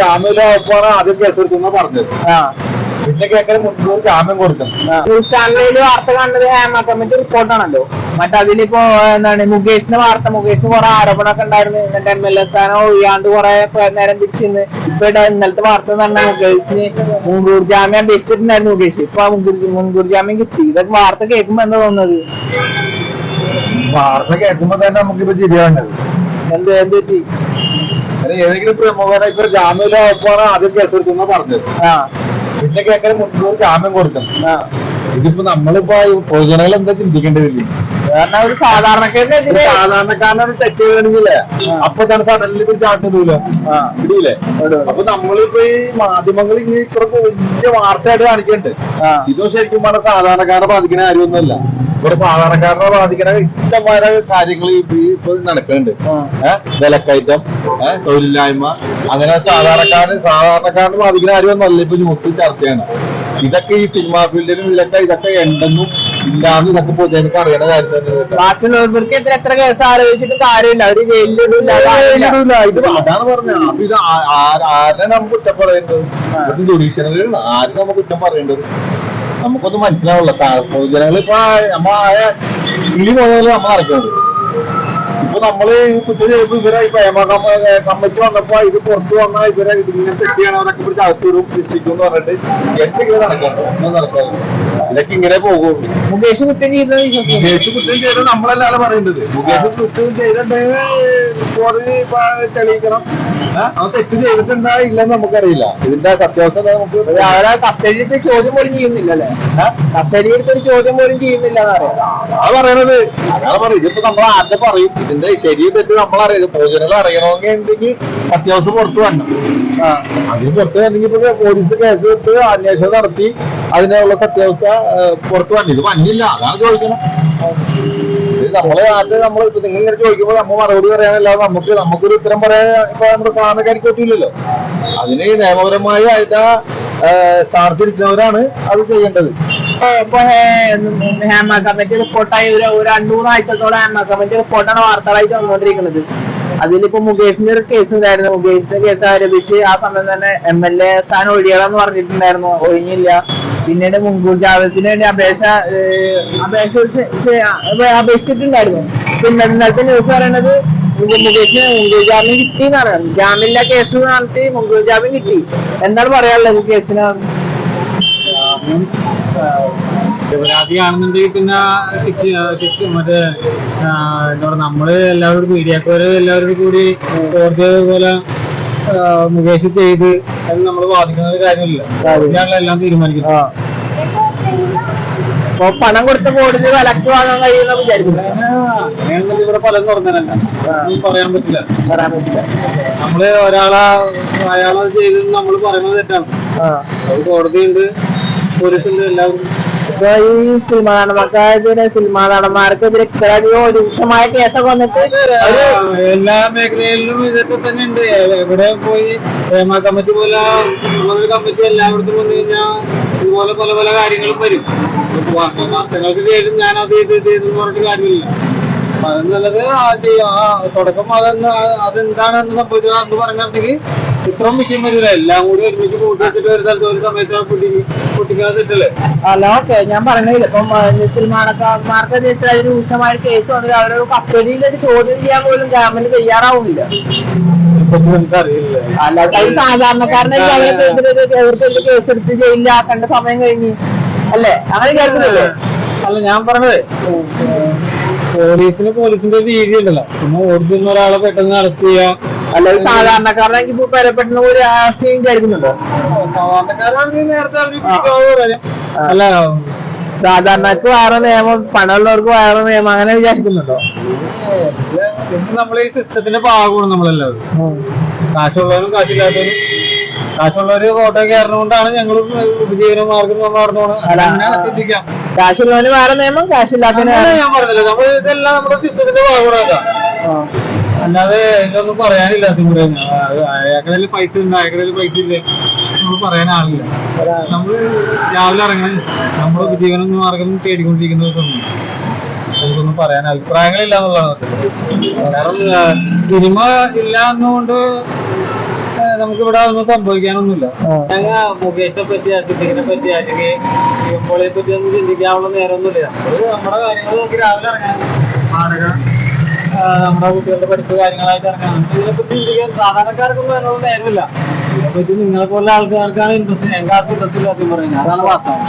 ജാമ്യമില്ലാപ്പാണ് ആദ്യം കേസെടുക്കുന്ന പറഞ്ഞത്. ആ. പിന്നെ കേൾക്കാൻ മുൻകൂർ ജാമ്യം കൊടുക്കും. ന്യൂസ് ചാനലിൽ വാർത്ത കണ്ടത് ഹേമ കമ്മിറ്റി റിപ്പോർട്ടാണല്ലോ മറ്റേ അതിലിപ്പോ എന്താണ് മുകേഷിന്റെ വാർത്ത മുകേഷിന് കുറെ ആരോപണമൊക്കെ ഉണ്ടായിരുന്നു. എന്നിട്ട് എം എൽ എ സ്ഥാനം ഒഴിയാണ്ട് കുറെ നേരം തിരിച്ചിന്ന്. ഇപ്പൊ ഇവിടെ ഇന്നലത്തെ വാർത്ത എന്ന് പറഞ്ഞാൽ മുകേഷിന് മുൻകൂർ ജാമ്യം അപേക്ഷിച്ചിട്ടുണ്ടായിരുന്നു മുകേഷ്. ഇപ്പൊ ആ മുൻകൂർ മുൻകൂർ ജാമ്യം കിട്ടി. ഇതൊക്കെ വാർത്ത കേൾക്കുമ്പോ എന്താ തോന്നുന്നത്? വാർത്ത കേൾക്കുമ്പോ തന്നെ നമുക്കിപ്പോ ചിരിയാണ്ടത് എന്ത് എന്ത് പറ്റി? ഏതെങ്കിലും പ്രമുഖരെ ഇപ്പൊ ജാമ്യമില്ലാപ്പാണ് ആദ്യം കേസെടുക്കുന്ന പറഞ്ഞത്. പിന്നെ കേക്കാൻ മുൻകൂർ ജാമ്യം കൊടുക്കണം. ഇതിപ്പോ നമ്മളിപ്പോ പൊതുജനങ്ങൾ എന്താ ചിന്തിക്കേണ്ടതില്ല കാരണം ഒരു സാധാരണക്കാരനെതിരെ സാധാരണക്കാരനൊരു തെറ്റ് ചെയ്യണമെങ്കിലേ അപ്പൊ തന്നെ സഡൻലി ഇപ്പൊ ചാർജ് ഇടൂല? ഇടൂലേ? ഇടും. അപ്പൊ നമ്മളിപ്പോ ഈ മാധ്യമങ്ങൾ ഇങ്ങനെ ഇത്ര വലിയ വാർത്തയായിട്ട് കാണിക്കണ്ട്. ഇതും ശരിക്കും പറഞ്ഞ സാധാരണക്കാരെ ബാധിക്കുന്ന കാര്യമൊന്നുമല്ല. ഇവിടെ സാധാരണക്കാരനെ ബാധിക്കുന്ന ഇഷ്ടമായ കാര്യങ്ങൾ ഇപ്പൊ നടക്കുന്നുണ്ട് വിലക്കയറ്റം തൊഴിലില്ലായ്മ. അങ്ങനെ സാധാരണക്കാരന് സാധാരണക്കാരന് ബാധിക്കുന്ന കാര്യമൊന്നുമല്ല ഇപ്പൊ ന്യൂസ് ചർച്ച ചെയ്യണം ഇതൊക്കെ ഈ സിനിമാ ഫീൽഡിലും ഇതിലൊക്കെ ഇതൊക്കെ ഉണ്ടെന്നും ഇല്ലാന്ന് ഇതൊക്കെ പൊതുജനക്ക് അറിയണ കാര്യം തന്നെ കേട്ടോ. ബാക്കിയുള്ളവർക്ക് എത്ര എത്ര കേസ് ആലോചിച്ചിട്ട് കാര്യമില്ല. അവർ ജയിലിലിടില്ല കാര്യമില്ല. ഇത് അതാണ് പറഞ്ഞത്. അപ്പൊ ഇത് ആരെ നമുക്ക് കുറ്റം പറയേണ്ടത്? ഇത് ജുഡീഷ്യറിയിൽ ആരും നമുക്ക് കുറ്റം പറയേണ്ടത്? നമുക്കൊന്നും മനസ്സിലാവുള്ള ജനങ്ങൾ ഇപ്പൊ നമ്മളായ കിളി മുതൽ നമ്മൾ നടക്കുന്നത് ഇപ്പൊ നമ്മൾ കുറ്റ ചെയ്തപ്പോ ഇവരെ ഇപ്പൊ കമ്മിറ്റി വന്നപ്പോ ഇത് പുറത്തു വന്നാൽ ഇവരെ ഇതിങ്ങനെ തെറ്റിയാണവരൊക്കെ പിടിച്ച് അകത്തൂരും രക്ഷിക്കും എന്ന് പറഞ്ഞിട്ട്. എന്തെങ്കിലും നടക്കണ്ടോ ഒന്നും നടക്കാതെ ഇതൊക്കെ ഇങ്ങനെ പോകും മുകേഷ് കുറ്റം ചെയ്തത് മുകേഷ് കുറ്റം ചെയ്തത് നമ്മളല്ലാണ് പറയുന്നത്. മുകേഷ് കുറ്റം ചെയ്തിട്ടുണ്ടെങ്കിൽ കോടതി തെളിയിക്കണം? അവൻ തെറ്റ് ചെയ്തിട്ടുണ്ടാ ഇല്ലെന്ന് നമുക്കറിയില്ല. ഇതിന്റെ സത്യാവസ്ഥ നമുക്ക് അവരാ അവരെ കസ്റ്റഡി ചോദ്യം പോലും ചെയ്യുന്നില്ല അല്ലേ കസ്റ്റഡി എടുത്ത് ഒരു ചോദ്യം പോലും ചെയ്യുന്നില്ല അത് പറയണത്. അതാണ് പറയും ഇതിപ്പോ നമ്മൾ ആദ്യം പറയും. ഇതിന്റെ ശരി തെറ്റ് നമ്മൾ അറിയാം പൊതുജനങ്ങൾ അറിയണമെങ്കിൽ ഉണ്ടെങ്കിൽ സത്യാവസ്ഥ പുറത്തു വരണം അതിന് പുറത്ത് വന്നെങ്കിൽ ഇപ്പൊ പോലീസ് കേസ് എടുത്ത് അന്വേഷണം നടത്തി അതിനുള്ള സത്യാവസ്ഥ പുറത്തു വന്നു ഇത് വന്നില്ല അതാണ് ചോദിക്കണം ഇത് നമ്മളെ ആദ്യം നമ്മൾ ഇപ്പൊ നിങ്ങൾ ഇങ്ങനെ ചോദിക്കുമ്പോൾ നമ്മൾ മറുപടി പറയാനല്ലാതെ നമുക്ക് നമുക്കൊരു ഉത്തരം പറയാൻ ഇപ്പൊ നമ്മുടെ സാധാരണക്കാർക്ക് പറ്റില്ലല്ലോ അതിന് നിയമപരമായി അതിന്റെ സ്ഥാനത്തിരിക്കുന്നവരാണ് അത് ചെയ്യേണ്ടത് ഇപ്പൊ ഹേമ കമ്മിറ്റി റിപ്പോർട്ടായി ഒരു ഒരു രണ്ടു മൂന്നാഴ്ചത്തോളം ഹേമ കമ്മിറ്റി റിപ്പോർട്ടാണ് വാർത്തകളായിട്ട് വന്നുകൊണ്ടിരിക്കുന്നത് അതിലിപ്പോ മുകേഷിന്റെ ഒരു കേസ് ഉണ്ടായിരുന്നു. മുകേഷിന്റെ കേസ് ആരോപിച്ച് ആ സമയം തന്നെ എം എൽ എ സ്ഥാനം ഒഴിയണമെന്ന് പറഞ്ഞിട്ടുണ്ടായിരുന്നു. ഒഴിഞ്ഞില്ല. പിന്നീട് മുൻകൂർ ജാമ്യത്തിന് വേണ്ടി അപേക്ഷ അപേക്ഷ അപേക്ഷിച്ചിട്ടുണ്ടായിരുന്നു. പിന്നെ ഇന്നത്തെ ന്യൂസ് പറയണത് മുക- മുകേഷിന് മുൻകൂർ ജാമ്യം കിട്ടി എന്നാണ് ജാമ്യമില്ല കേസ് നടത്തി മുൻകൂർ ജാമ്യം കിട്ടി. എന്താണ് പറയാനുള്ളത് ഈ കേസിന് നിരപരാധിയാണെന്നുണ്ടെങ്കിൽ പിന്നെ മറ്റേ എന്താ പറയുക നമ്മൾ എല്ലാവരും മീഡിയക്കാര് എല്ലാവരും കൂടി കോടതി പോലെ മുകേഷ് ചെയ്ത് എന്ന് നമ്മൾ വാദിക്കുന്ന ഒരു കാര്യമില്ല. കോടതിയാണല്ലോ എല്ലാം തീരുമാനിക്കുന്നത് അപ്പൊ പണം കൊടുത്ത കോടതി വിലക്ക് വാങ്ങാൻ കഴിയുന്ന വിചാരിക്കുന്നു. ഇവിടെ പലതും തുറന്നതല്ല പറയാൻ പറ്റില്ല. പറയാൻ പറ്റില്ല. നമ്മൾ ഒരാളെ അയാളത് ചെയ്തെന്ന് നമ്മൾ പറയുന്നത് തെറ്റാണ്. അത് കോടതിയുണ്ട് പോലീസുണ്ട് എല്ലാവരും ഇപ്പൊ ഈ സിനിമാ നടന്മാർക്കെതിരെ സിനിമാ നടന്മാർക്കെതിരെ ഇത്രയധികം രൂക്ഷമായ കേസൊക്കെ വന്നിട്ട് എല്ലാ മേഖലയിലും ഇതൊക്കെ തന്നെ ഉണ്ട്. എവിടെ പോയി? ഹേമ കമ്മിറ്റി പോലെ കമ്മിറ്റി എല്ലായിടത്തും വന്നു കഴിഞ്ഞാൽ ഇതുപോലെ പല പല കാര്യങ്ങളും വരും. വർഷങ്ങൾക്ക് ശേഷം ഞാൻ അത് ഇത് ഇത് ചെയ്തെന്ന് പറഞ്ഞിട്ട് കാര്യമില്ല. അപ്പൊ അത് ആ ആ തുടക്കം അതെന്ന് അതെന്താണെന്ന് സംഭവിച്ചത് എന്ന് പറഞ്ഞിട്ടുണ്ടെങ്കിൽ ഇത്രയും വിഷയം വരില്ല എല്ലാം കൂടി ഒരുമിച്ച് കൂട്ടി വെച്ചിട്ട് ഒരു സ്ഥലത്ത് ഒരു സമയത്ത് പൊട്ടി പൊട്ടിക്കാതെ തെറ്റല്ലേ അല്ല ഓക്കെ. ഞാൻ പറഞ്ഞില്ല ഇപ്പം ഇത്ര രൂക്ഷമായ കേസ് വന്നിട്ട് അവരോട് കസ്റ്റഡിയിൽ ചോദ്യം ചെയ്യാൻ പോലും ഗവൺമെന്റ് തയ്യാറാവുന്നില്ല. അല്ലാതെ സാധാരണക്കാരനെ അവർക്ക് കേസ് എടുത്ത് ജയിലിലാക്കേണ്ട സമയം കഴിഞ്ഞു. അല്ലേ? അങ്ങനെ കേൾക്കുന്നില്ലേ അല്ല ഞാൻ പറഞ്ഞത് പോലീസിന് പോലീസിന്റെ രീതി ഉണ്ടല്ലോ. പിന്നെ ഓടിക്കുന്ന ഒരാളെ പെട്ടെന്ന് അറസ്റ്റ് ചെയ്യാ. അല്ലാതെ സാധാരണക്കാരനെങ്കിൽ ഇപ്പൊ പെരപ്പെടുന്ന ഒരു ആശയം വിചാരിക്കുന്നുണ്ടോ കാര്യം. അല്ല സാധാരണക്ക് വേറെ നിയമം പണമുള്ളവർക്ക് വേറെ നിയമം അങ്ങനെ വിചാരിക്കുന്നുണ്ടോ? ഇത് നമ്മളെ ഈ സിസ്റ്റത്തിന്റെ ഭാഗമാണ് നമ്മളെല്ലാവരും. കാശുള്ളവരും കാശില്ലാത്തവരും. കാശുള്ളവര് ഫോട്ടോ കയറുന്നതുകൊണ്ടാണ് ഞങ്ങൾ ഉപജീവന മാർഗം നമ്മൾ കാശുള്ളവന് വേറെ നിയമം കാശില്ലാത്ത ഞാൻ പറഞ്ഞില്ല. നമ്മൾ ഇതെല്ലാം നമ്മുടെ സിസ്റ്റത്തിന്റെ ഭാഗമാണ് അല്ലാതെ ഇതൊന്നും പറയാനില്ല ഇവിടെ അയാക്കടയിൽ പൈസ ഉണ്ട് അയാക്കടയിൽ പൈസ ഇല്ല? നമ്മൾ പറയാൻ ആളില്ല. നമ്മൾ രാവിലെ ഇറങ്ങി നമ്മൾ ഉപജീവന മാർഗം തേടിക്കൊണ്ടിരിക്കുന്നതൊന്നും നമുക്കൊന്നും പറയാൻ അഭിപ്രായങ്ങളില്ല എന്നുള്ളതാണ്. കാരണം സിനിമ ഇല്ല എന്നുകൊണ്ട് നമുക്ക് ഇവിടെ ഒന്നും സംഭവിക്കാനൊന്നുമില്ല. ഞങ്ങൾ മുകേഷിനെ പറ്റി അസിദ്ദിഖിനെ പറ്റി അല്ലെങ്കിൽ ഇമ്പോളെ പറ്റി ഒന്നും ചിന്തിക്കാനുള്ള നേരമൊന്നുമില്ല. നമ്മൾ നമ്മുടെ കാര്യങ്ങൾ നോക്കി രാവിലെ ഇറങ്ങാൻ. നമ്മുടെ കുട്ടികളുടെ പഠിപ്പ് കാര്യങ്ങളായിട്ട് നമുക്ക് ഇതിനെപ്പറ്റി ചിന്തിക്കാൻ സാധാരണക്കാർക്കൊന്നും അതിനുള്ള നേരമില്ല. ഇതിനെപ്പറ്റി നിങ്ങളെ പോലുള്ള ആൾക്കാർക്കാണ് ഇൻട്രസ്റ്റ് ഞങ്ങൾക്ക് ആർക്കും ഇൻട്രസ്റ്റ് ഇല്ല പറയുന്നത് അതാണ് വാസ്തവം.